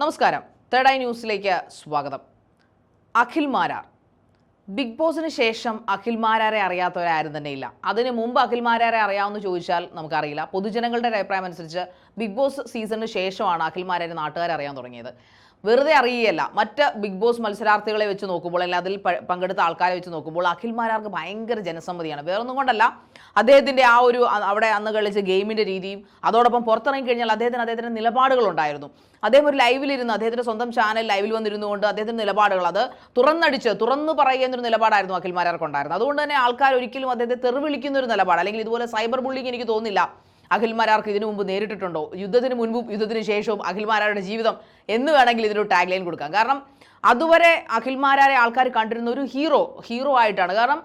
നമസ്കാരം. Third eye ന്യൂസിലേക്ക് സ്വാഗതം. അഖിൽ മാരാർ. ബിഗ് ബോസിന് ശേഷം അഖിൽ മാരാരെ അറിയാത്തവരാരും തന്നെ ഇല്ല അതിന് മുമ്പ് അഖിൽ മാരാരെ അറിയാമെന്ന് ചോദിച്ചാൽ നമുക്കറിയില്ല. പൊതുജനങ്ങളുടെ അഭിപ്രായം അനുസരിച്ച് ബിഗ് ബോസ് സീസണിന് ശേഷമാണ് അഖിൽ മാരാരെ നാട്ടുകാരെ അറിയാൻ തുടങ്ങിയത്. വെറുതെ അറിയുകയല്ല. മറ്റ് ബിഗ് ബോസ് മത്സരാർത്ഥികളെ വെച്ച് നോക്കുമ്പോൾ അല്ലെങ്കിൽ അതിൽ പങ്കെടുത്ത ആൾക്കാരെ വെച്ച് നോക്കുമ്പോൾ അഖിൽ മാരാർക്ക് ഭയങ്കര ജനസമ്മതിയാണ്. വേറൊന്നും കൊണ്ടല്ല. അദ്ദേഹത്തിന്റെ ആ ഒരു അവിടെ അന്ന് കളിച്ച ഗെയിമിന്റെ രീതിയും അതോടൊപ്പം പുറത്തിറങ്ങി കഴിഞ്ഞാൽ അദ്ദേഹത്തിന് അദ്ദേഹത്തിന്റെ നിലപാടുകളുണ്ടായിരുന്നു അദ്ദേഹം ഒരു ലൈവിലിരുന്ന് അദ്ദേഹത്തിന്റെ സ്വന്തം ചാനൽ ലൈവിൽ വന്നിരുന്നുകൊണ്ട് അദ്ദേഹത്തിന്റെ നിലപാടുകൾ അത് തുറന്നടിച്ച് തുറന്നു പറയുന്നൊരു നിലപാടായിരുന്നു അഖിൽ മാരാർക്ക് ഉണ്ടായിരുന്നത് അതുകൊണ്ട് തന്നെ ആൾക്കാർ ഒരിക്കലും അദ്ദേഹത്തെ തെറിവിളിക്കുന്ന ഒരു നിലപാട് അല്ലെങ്കിൽ ഇതുപോലെ സൈബർ ബുള്ളിങ് എനിക്ക് തോന്നുന്നില്ല. അഖിൽമാരാർക്ക് ഇതിനു മുമ്പ് നേരിട്ടിട്ടുണ്ടോ? യുദ്ധത്തിന് മുൻപും യുദ്ധത്തിന് ശേഷവും അഖിൽമാരാരുടെ ജീവിതം എന്ന് വേണമെങ്കിൽ ഇതിനൊരു ടാഗ് ലൈൻ കൊടുക്കാം. കാരണം അതുവരെ അഖിൽമാരാരെ ആൾക്കാർ കണ്ടിരുന്ന ഒരു ഹീറോ ഹീറോ ആയിട്ടാണ്. കാരണം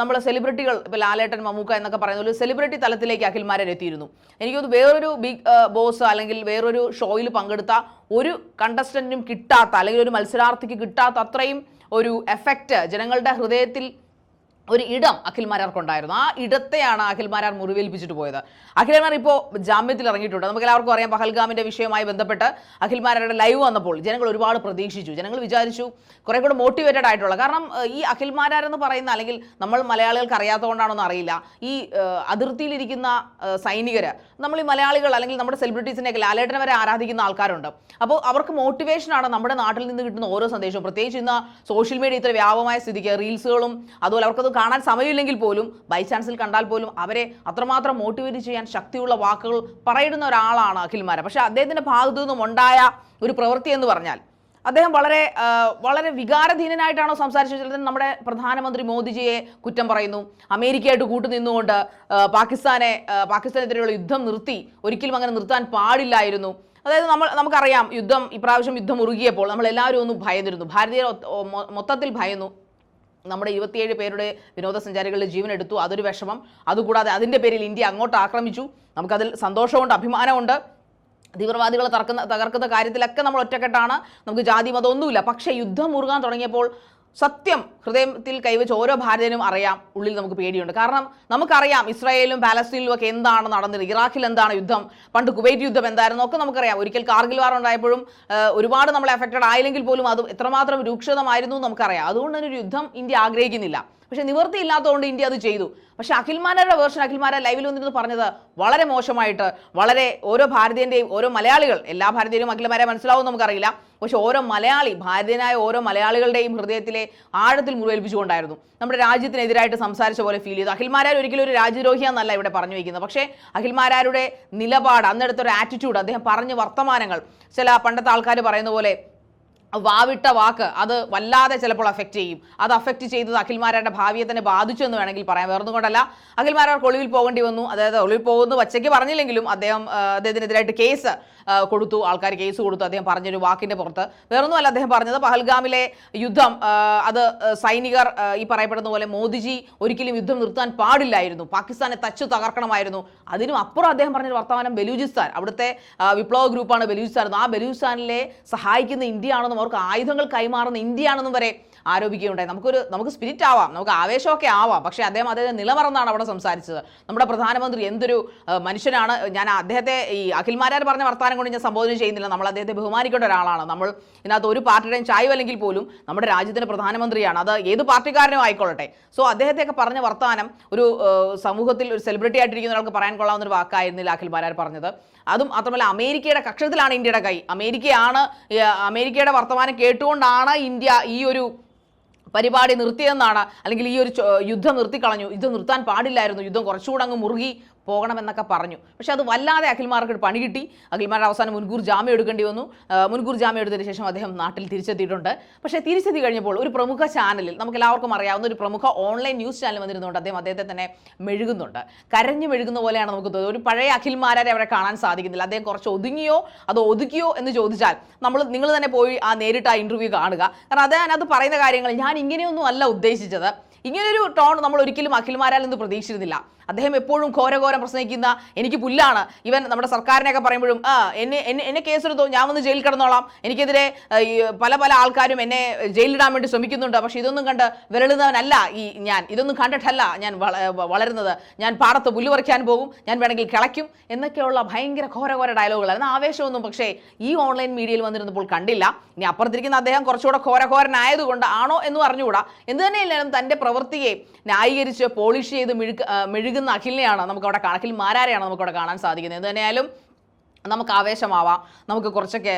നമ്മളെ സെലിബ്രിറ്റികൾ ഇപ്പോൾ ലാലേട്ടൻ മമ്മൂക്ക എന്നൊക്കെ പറയുന്ന ഒരു സെലിബ്രിറ്റി തലത്തിലേക്ക് അഖിൽമാരൻ എത്തിയിരുന്നു. എനിക്കൊന്ന് വേറൊരു ബിഗ് ബോസ് അല്ലെങ്കിൽ വേറൊരു ഷോയിൽ പങ്കെടുത്ത ഒരു കണ്ടസ്റ്റന്റിനും കിട്ടാത്ത അല്ലെങ്കിൽ ഒരു മത്സരാർത്ഥിക്ക് കിട്ടാത്ത അത്രയും ഒരു എഫക്റ്റ് ജനങ്ങളുടെ ഹൃദയത്തിൽ ഒരു ഇടം അഖിൽമാരാർക്കുണ്ടായിരുന്നു ആ ഇടത്തെയാണ് അഖിൽമാരാർ മുറിവേൽപ്പിച്ചിട്ട് പോയത്. അഖിൽമാർ ഇപ്പോൾ ജാമ്യത്തിൽ ഇറങ്ങിയിട്ടുണ്ട്. നമുക്ക് എല്ലാവർക്കും അറിയാം പഹൽഗാമിന്റെ വിഷയവുമായി ബന്ധപ്പെട്ട് അഖിൽമാരാരുടെ ലൈവ് വന്നപ്പോൾ ജനങ്ങൾ ഒരുപാട് പ്രതീക്ഷിച്ചു. ജനങ്ങൾ വിചാരിച്ചു കുറെ കൂടെ മോട്ടിവേറ്റഡ് ആയിട്ടുള്ള. കാരണം ഈ അഖിൽമാരാർ എന്ന് പറയുന്ന അല്ലെങ്കിൽ നമ്മൾ മലയാളികൾക്ക് അറിയാത്തതുകൊണ്ടാണോന്ന് അറിയില്ല. ഈ അതിർത്തിയിലിരിക്കുന്ന സൈനികർ നമ്മൾ ഈ മലയാളികൾ അല്ലെങ്കിൽ നമ്മുടെ സെലിബ്രിറ്റീസിനെയൊക്കെ ലാലേട്ടനെ വരെ ആരാധിക്കുന്ന ആൾക്കാരുണ്ട്. അപ്പോൾ അവർക്ക് മോട്ടിവേഷനാണ് നമ്മുടെ നാട്ടിൽ നിന്ന് കിട്ടുന്ന ഓരോ സന്ദേശവും. പ്രത്യേകിച്ച് ഇന്ന് സോഷ്യൽ മീഡിയ ഇത്ര വ്യാപകമായ സ്ഥിതിക്ക് റീൽസുകളും അതുപോലെ അവർക്കത് കാണാൻ സമയമില്ലെങ്കിൽ പോലും ബൈ ചാൻസിൽ കണ്ടാൽ പോലും അവരെ അത്രമാത്രം മോട്ടിവേറ്റ് ചെയ്യാൻ ശക്തിയുള്ള വാക്കുകൾ പറയുന്ന ഒരാളാണ് അഖിൽമാര. പക്ഷേ അദ്ദേഹത്തിന്റെ ഭാഗത്തു നിന്നും ഉണ്ടായ ഒരു പ്രവൃത്തി എന്ന് പറഞ്ഞാൽ അദ്ദേഹം വളരെ വളരെ വികാരധീനനായിട്ടാണോ സംസാരിച്ചത്? നമ്മുടെ പ്രധാനമന്ത്രി മോദിജിയെ കുറ്റം പറയുന്നു അമേരിക്കയായിട്ട് കൂട്ടുനിന്നുകൊണ്ട് പാകിസ്ഥാനെ പാകിസ്ഥാനെതിരെയുള്ള യുദ്ധം നിർത്തി ഒരിക്കലും അങ്ങനെ നിർത്താൻ പാടില്ലായിരുന്നു. അതായത് നമ്മൾ നമുക്കറിയാം യുദ്ധം ഇപ്രാവശ്യം യുദ്ധം ഉറുകിയപ്പോൾ നമ്മൾ എല്ലാവരും ഒന്ന് ഭയന്നിരുന്നു. ഭാരതീയർ മൊത്തത്തിൽ ഭയന്നു. നമ്മുടെ ഇരുപത്തിയേഴ് പേരുടെ വിനോദസഞ്ചാരികളുടെ ജീവൻ എടുത്തു അതൊരു വിഷമം. അതുകൂടാതെ അതിന്റെ പേരിൽ ഇന്ത്യ അങ്ങോട്ട് ആക്രമിച്ചു. നമുക്കതിൽ സന്തോഷമുണ്ട് അഭിമാനമുണ്ട്. തീവ്രവാദികളെ തകർക്കുന്ന തകർക്കുന്ന കാര്യത്തിലൊക്കെ നമ്മൾ ഒറ്റക്കെട്ടാണ്. നമുക്ക് ജാതി മതമൊന്നുമില്ല പക്ഷേ യുദ്ധം മുറുകാൻ തുടങ്ങിയപ്പോൾ സത്യം ഹൃദയത്തിൽ കൈവച്ച് ഓരോ ഭാരതീയനും അറിയാം ഉള്ളിൽ നമുക്ക് പേടിയുണ്ട്. കാരണം നമുക്കറിയാം ഇസ്രായേലും പാലസ്തീനിലും ഒക്കെ എന്താണ് നടന്നത് ഇറാഖിൽ എന്താണ് യുദ്ധം പണ്ട് കുവൈറ്റ് യുദ്ധം എന്തായിരുന്നു ഒക്കെ നമുക്കറിയാം. ഒരിക്കൽ കാർഗിൽ വാർ ഉണ്ടായപ്പോഴും ഒരുപാട് നമ്മളെ അഫക്റ്റഡ് ആയില്ലെങ്കിൽ പോലും അത് എത്രമാത്രം രൂക്ഷതമായിരുന്നു നമുക്കറിയാം. അതുകൊണ്ട് തന്നെ ഒരു യുദ്ധം ഇന്ത്യ ആഗ്രഹിക്കുന്നില്ല. പക്ഷെ നിവൃത്തിയില്ലാത്തതുകൊണ്ട് ഇന്ത്യ അത് ചെയ്തു. പക്ഷെ അഖിൽമാരുടെ വേർഷൻ അഖിൽമാരെ ലൈവിൽ വന്നിരുന്ന് പറഞ്ഞത് വളരെ മോശമായിട്ട് വളരെ ഓരോ ഭാരതീയന്റെയും ഓരോ മലയാളികൾ എല്ലാ ഭാരതീയരും അഖിൽമാരെ മനസ്സിലാവും നമുക്കറിയില്ല. പക്ഷെ ഓരോ മലയാളി ഭാരതീയനായ ഓരോ മലയാളികളുടെയും ഹൃദയത്തിലെ ആഴത്തിൽ മുറിവേൽപ്പിച്ചുകൊണ്ടായിരുന്നു നമ്മുടെ രാജ്യത്തിനെതിരായിട്ട് സംസാരിച്ച പോലെ ഫീൽ ചെയ്തു അഖിൽമാരാർ ഒരിക്കലും ഒരു രാജ്യദ്രോഹിയാന്നല്ല ഇവിടെ പറഞ്ഞു വയ്ക്കുന്നത്. പക്ഷേ അഖിൽമാരാരുടെ നിലപാട് അന്നെടുത്തൊരു ആറ്റിറ്റ്യൂഡ് അദ്ദേഹം പറഞ്ഞ വർത്തമാനങ്ങൾ ചില പണ്ടത്തെ ആൾക്കാർ പറയുന്ന പോലെ വാവിട്ട വാക്ക് അത് വല്ലാതെ ചിലപ്പോൾ അഫക്റ്റ് ചെയ്യും. അത് അഫക്റ്റ് ചെയ്തത് അഖിൽമാരുടെ ഭാവിയെ തന്നെ ബാധിച്ചു എന്ന് വേണമെങ്കിൽ പറയാം. വേറൊന്നുകൊണ്ടല്ല. അഖിൽമാരാർക്ക് ഒളിവിൽ പോകേണ്ടി വന്നു. അതായത് ഒളിവിൽ പോകുന്നു വച്ചയ്ക്ക് പറഞ്ഞില്ലെങ്കിലും അദ്ദേഹം അദ്ദേഹത്തിനെതിരായിട്ട് കേസ് കൊടുത്തു. ആൾക്കാർ കേസ് കൊടുത്തു. അദ്ദേഹം പറഞ്ഞൊരു വാക്കിന്റെ പുറത്ത്. വേറൊന്നുമല്ല അദ്ദേഹം പറഞ്ഞത് പഹൽഗാമിലെ യുദ്ധം അത് സൈനികർ ഈ പറയപ്പെടുന്ന പോലെ മോദിജി ഒരിക്കലും യുദ്ധം നിർത്താൻ പാടില്ലായിരുന്നു. പാകിസ്ഥാനെ തച്ചു തകർക്കണമായിരുന്നു. അതിനും അപ്പുറം അദ്ദേഹം പറഞ്ഞൊരു വർത്തമാനം ബലൂചിസ്ഥാൻ. അവിടുത്തെ വിപ്ലവ ഗ്രൂപ്പാണ് ബലൂചിസ്ഥാൻ. ആ ബലൂചിസ്ഥാനിലെ സഹായിക്കുന്ന ഇന്ത്യയാണെന്നും അവർക്ക് ആയുധങ്ങൾ കൈമാറുന്ന ഇന്ത്യയാണെന്നും വരെ ആരോപിക്കുകയുണ്ടായി. നമുക്കൊരു നമുക്ക് സ്പിരിറ്റ് ആവാം നമുക്ക് ആവേശമൊക്കെ ആവാം. പക്ഷേ അദ്ദേഹം അദ്ദേഹം നിലമറന്നാണ് അവിടെ സംസാരിച്ചത്. നമ്മുടെ പ്രധാനമന്ത്രി എന്തൊരു മനുഷ്യനാണ്. ഞാൻ അദ്ദേഹത്തെ ഈ അഖിൽമാരാർ പറഞ്ഞ വർത്താനം കൊണ്ട് ഞാൻ സംബോധന ചെയ്യുന്നില്ല. നമ്മൾ അദ്ദേഹത്തെ ബഹുമാനിക്കേണ്ട ഒരാളാണ്. നമ്മൾ ഇതിനകത്ത് ഒരു പാർട്ടിയുടെയും ചായവല്ലെങ്കിൽ പോലും നമ്മുടെ രാജ്യത്തിന്റെ പ്രധാനമന്ത്രിയാണ്. അത് ഏത് പാർട്ടിക്കാരനും ആയിക്കൊള്ളട്ടെ. സോ അദ്ദേഹത്തെയൊക്കെ പറഞ്ഞ വർത്താനം ഒരു സമൂഹത്തിൽ ഒരു സെലിബ്രിറ്റി ആയിട്ടിരിക്കുന്ന ഒരാൾക്ക് പറയാൻ കൊള്ളാവുന്ന ഒരു വാക്കായിരുന്നില്ല അഖിൽമാരാർ പറഞ്ഞത്. അതും മാത്രമല്ല അമേരിക്കയുടെ കക്ഷത്തിലാണ് ഇന്ത്യയുടെ കൈ. അമേരിക്കയാണ് അമേരിക്കയുടെ വർത്തമാനം കേട്ടുകൊണ്ടാണ് ഇന്ത്യ ഈ ഒരു പരിപാടി നിർത്തിയെന്നാണ് അല്ലെങ്കിൽ ഈ ഒരു യുദ്ധം നിർത്തിക്കളഞ്ഞു. യുദ്ധം നിർത്താൻ പാടില്ലായിരുന്നു. യുദ്ധം കുറച്ചുകൂടെ അങ്ങ് മുറുകി പോകണമെന്നൊക്കെ പറഞ്ഞു. പക്ഷേ അത് വല്ലാതെ അഖിൽമാർക്ക് പണി കിട്ടി. അഖിൽമാരുടെ അവസാനം മുൻകൂർ ജാമ്യം എടുക്കേണ്ടി വന്നു. മുൻകൂർ ജാമ്യം എടുത്തതിന് ശേഷം അദ്ദേഹം നാട്ടിൽ തിരിച്ചെത്തിയിട്ടുണ്ട്. പക്ഷേ തിരിച്ചെത്തി കഴിഞ്ഞപ്പോൾ ഒരു പ്രമുഖ ചാനലിൽ നമുക്ക് എല്ലാവർക്കും അറിയാവുന്ന ഒരു പ്രമുഖ ഓൺലൈൻ ന്യൂസ് ചാനൽ വന്നിരുന്നുകൊണ്ട് അദ്ദേഹം അദ്ദേഹത്തെ തന്നെ മെഴുകുന്നുണ്ട്. കരഞ്ഞു മെഴുകുന്ന പോലെയാണ് നമുക്ക് തോന്നുന്നത്. ഒരു പഴയ അഖിൽമാരെ അവരെ കാണാൻ സാധിക്കുന്നില്ല. അദ്ദേഹം കുറച്ച് ഒതുങ്ങിയോ അത് ഒതുക്കിയോ എന്ന് ചോദിച്ചാൽ നമ്മൾ നിങ്ങൾ തന്നെ പോയി ആ നേരിട്ട് ആ ഇന്റർവ്യൂ കാണുക. കാരണം അതിനകത്ത് പറയുന്ന കാര്യങ്ങൾ ഞാൻ ഇങ്ങനെയൊന്നും അല്ല ഉദ്ദേശിച്ചത്. ഇങ്ങനൊരു ടോൺ നമ്മൾ ഒരിക്കലും അഖിൽമാരാൽ നിന്ന് പ്രതീക്ഷിച്ചിരുന്നില്ല. അദ്ദേഹം എപ്പോഴും ഘോരഘോരം പ്രസംഗിക്കുന്ന എനിക്ക് പുല്ലാണ്. ഇവൻ നമ്മുടെ സർക്കാരിനെയൊക്കെ പറയുമ്പോഴും ആ എന്നെ എന്നെ എന്നെ കേസെടുത്തോ ഞാൻ വന്ന് ജയിലിൽ കിടന്നോളാം. എനിക്കെതിരെ പല പല ആൾക്കാരും എന്നെ ജയിലിടാൻ വേണ്ടി ശ്രമിക്കുന്നുണ്ട്. പക്ഷെ ഇതൊന്നും കണ്ട് വിരളുന്നവനല്ല ഈ ഞാൻ. ഇതൊന്നും കണ്ടിട്ടല്ല ഞാൻ വള- വളരുന്നത്. ഞാൻ പാടത്ത് പുല്ല് പറിക്കാൻ പോകും. ഞാൻ വേണമെങ്കിൽ കിളയ്ക്കും. എന്നൊക്കെയുള്ള ഭയങ്കര ഘോരഘോര ഡയലോഗുകളായിരുന്നു ആവേശമൊന്നും പക്ഷേ ഈ ഓൺലൈൻ മീഡിയയിൽ വന്നിരുന്നപ്പോൾ കണ്ടില്ല. ഇനി അപ്പുറത്തിരിക്കുന്ന അദ്ദേഹം കുറച്ചുകൂടെ ഘോരഘോരനായതുകൊണ്ട് ആണോ എന്ന് പറഞ്ഞുകൂടാ എന്ത് തന്നെയല്ലാലും തന്റെ പ്രവൃത്തിയെ ന്യായീകരിച്ച് പോളിഷ് ചെയ്ത് മെഴുക ആ, മെഴുകുന്ന അഖിലിനെയാണ് നമുക്ക് അവിടെ കാണാം അഖിൽ മാരാരെയാണ് നമുക്ക് അവിടെ കാണാൻ സാധിക്കുന്നത്. എന്തായാലും നമുക്ക് ആവേശമാവാം. നമുക്ക് കുറച്ചൊക്കെ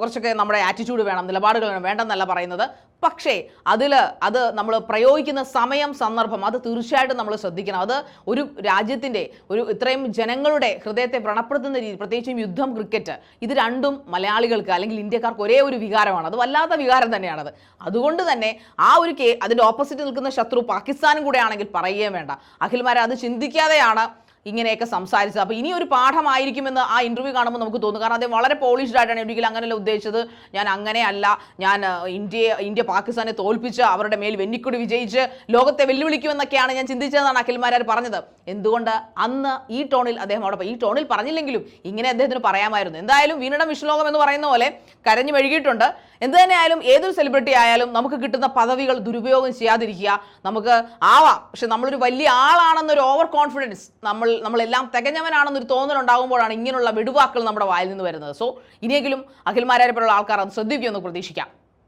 കുറച്ചൊക്കെ നമ്മുടെ ആറ്റിറ്റ്യൂഡ് വേണം നിലപാടുകൾ വേണം വേണ്ടെന്നല്ല പറയുന്നത്. പക്ഷേ അതിൽ അത് നമ്മൾ പ്രയോഗിക്കുന്ന സമയം സന്ദർഭം അത് തീർച്ചയായിട്ടും നമ്മൾ ശ്രദ്ധിക്കണം. അത് ഒരു രാജ്യത്തിന്റെ ഒരു ഇത്രയും ജനങ്ങളുടെ ഹൃദയത്തെ വ്രണപ്പെടുത്തുന്ന രീതി പ്രത്യേകിച്ചും യുദ്ധം ക്രിക്കറ്റ് ഇത് രണ്ടും മലയാളികൾക്ക് അല്ലെങ്കിൽ ഇന്ത്യക്കാർക്ക് ഒരേ ഒരു വികാരമാണ്. അത് വല്ലാത്ത വികാരം തന്നെയാണത്. അതുകൊണ്ട് തന്നെ ആ ഒരു കേ അതിന്റെ ഓപ്പോസിറ്റ് നിൽക്കുന്ന ശത്രു പാകിസ്ഥാനും കൂടെ ആണെങ്കിൽ പറയുകയും വേണ്ട. അഖിൽമാരെ അത് ചിന്തിക്കാതെയാണ് ഇങ്ങനെയൊക്കെ സംസാരിച്ചത്. അപ്പോൾ ഇനി ഒരു പാഠമായിരിക്കുമെന്ന് ആ ഇന്റർവ്യൂ കാണുമ്പോൾ നമുക്ക് തോന്നും. കാരണം അദ്ദേഹം വളരെ പോളിഷ്ഡ് ആയിട്ടാണ് ഒരിക്കലും അങ്ങനെയല്ല ഉദ്ദേശിച്ചത്. ഞാൻ അങ്ങനെയല്ല ഞാൻ ഇന്ത്യയെ ഇന്ത്യ പാകിസ്ഥാനെ തോൽപ്പിച്ച് അവരുടെ മേൽ വെന്നിക്കൊടി വിജയിച്ച് ലോകത്തെ വെല്ലുവിളിക്കുമെന്നൊക്കെയാണ് ഞാൻ ചിന്തിച്ചതെന്നാണ് അഖിൽമാരാർ പറഞ്ഞത്. എന്തുകൊണ്ട് അന്ന് ഈ ടോണിൽ അദ്ദേഹം അവിടെ ഈ ടോണിൽ പറഞ്ഞില്ലെങ്കിലും ഇങ്ങനെ അദ്ദേഹത്തിന് പറയാമായിരുന്നു. എന്തായാലും വീണടം വിഷ്ണുലോകം എന്ന് പറയുന്ന പോലെ കരഞ്ഞു മെഴുകിയിട്ടുണ്ട്. എന്ത് തന്നെയായാലും ഏതൊരു സെലിബ്രിറ്റി ആയാലും നമുക്ക് കിട്ടുന്ന പദവികൾ ദുരുപയോഗം ചെയ്യാതിരിക്കുക. നമുക്ക് ആവാം. പക്ഷെ നമ്മളൊരു വലിയ ആളാണെന്നൊരു ഓവർ കോൺഫിഡൻസ് നമ്മൾ നമ്മളെല്ലാം തികഞ്ഞവനാണെന്നൊരു തോന്നലുണ്ടാകുമ്പോഴാണ് ഇങ്ങനെയുള്ള വിടുവാക്കുകൾ നമ്മുടെ വായിൽ നിന്ന് വരുന്നത്. സോ ഇനിയെങ്കിലും അഖിൽമാരെ പോലുള്ള ആൾക്കാർ അത് ശ്രദ്ധിക്കുമെന്ന് പ്രതീക്ഷിക്കാം.